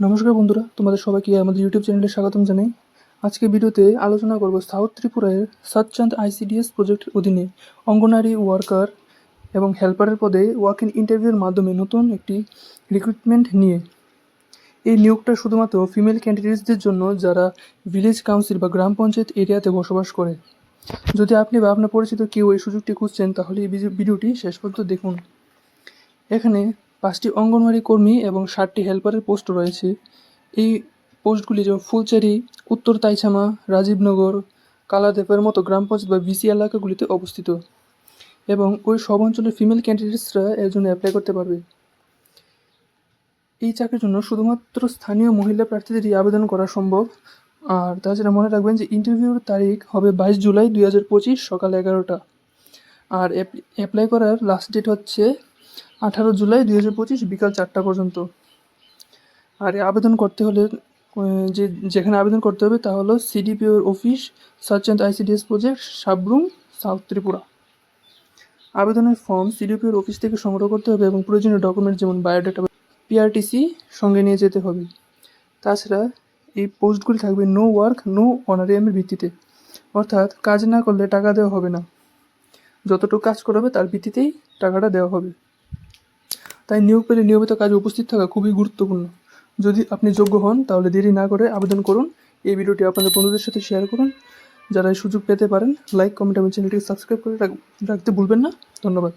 নমস্কার বন্ধুরা, তোমাদের সবাইকে আমাদের ইউটিউব চ্যানেলে স্বাগতম জানাই। আজকে ভিডিওতে আলোচনা করব সাউথ ত্রিপুরায় সচ্চান্দ আইসিডিএস প্রজেক্টের অধীনে অঙ্গনারী ওয়ার্কার এবং হেল্পারের পদে ওয়াক ইন ইন্টারভিউর মাধ্যমে নতুন একটি রিক্রুটমেন্ট নিয়ে। এই নিয়োগটা শুধুমাত্র ফিমেল ক্যান্ডিডেটসদের জন্য যারা ভিলেজ কাউন্সিল বা গ্রাম পঞ্চায়েত এরিয়াতে বসবাস করে। যদি আপনি বা আপনার পরিচিত কেউ এই সুযোগটি খুঁজছেন, তাহলে এই ভিডিও- ভিডিওটি শেষ পর্যন্ত দেখুন। এখানে পাঁচটি অঙ্গনওয়াড়ি কর্মী এবং ষাটটি হেল্পারের পোস্ট রয়েছে। এই পোস্টগুলি যেমন ফুলচারি, উত্তর তাইছামা, রাজীবনগর, কালাদেপের মতো গ্রাম পঞ্চায়েত বা বিসি এলাকাগুলিতে অবস্থিত এবং ওই সব অঞ্চলের ফিমেল ক্যান্ডিডেটসরা এর জন্য অ্যাপ্লাই করতে পারবে। এই চাকরির জন্য শুধুমাত্র স্থানীয় মহিলা প্রার্থীদেরই আবেদন করা সম্ভব। আর তাছাড়া মনে রাখবেন যে ইন্টারভিউর তারিখ হবে বাইশ জুলাই দুই হাজার পঁচিশ সকাল এগারোটা। আর অ্যাপ্লাই করার লাস্ট ডেট হচ্ছে আঠারো জুলাই দুই হাজার পঁচিশ বিকাল চারটা পর্যন্ত। আর আবেদন করতে হলে যে, যেখানে আবেদন করতে হবে তা হলো সিডিপিওর office search and ICDS project, Sabroom, south Tripura. আবেদনের ফর্ম সিডিপিওর অফিস থেকে সংগ্রহ করতে হবে এবং প্রয়োজনীয় ডকুমেন্ট যেমন বায়োডাটা, পিআরটিসি সঙ্গে নিয়ে যেতে হবে। তাছাড়া এই পোস্টগুলি থাকবে নো ওয়ার্ক, নো অনারিয়ামের ভিত্তিতে। অর্থাৎ কাজ না করলে টাকা দেওয়া হবে না। যতটুকু কাজ করাবে তার ভিত্তিতেই টাকাটা দেওয়া হবে। তাই নিয়োগ পেলে নিয়মিত কাজে উপস্থিত থাকা খুবই গুরুত্বপূর্ণ। যদি আপনি যোগ্য হন, তাহলে দেরি না করে আবেদন করুন। এই ভিডিওটি আপনাদের বন্ধুদের সাথে শেয়ার করুন। যারা এই সুযোগ পেতে পারেন, লাইক, কমেন্ট এবং চ্যানেলটিকে সাবস্ক্রাইব করে রাখতে ভুলবেন না। ধন্যবাদ।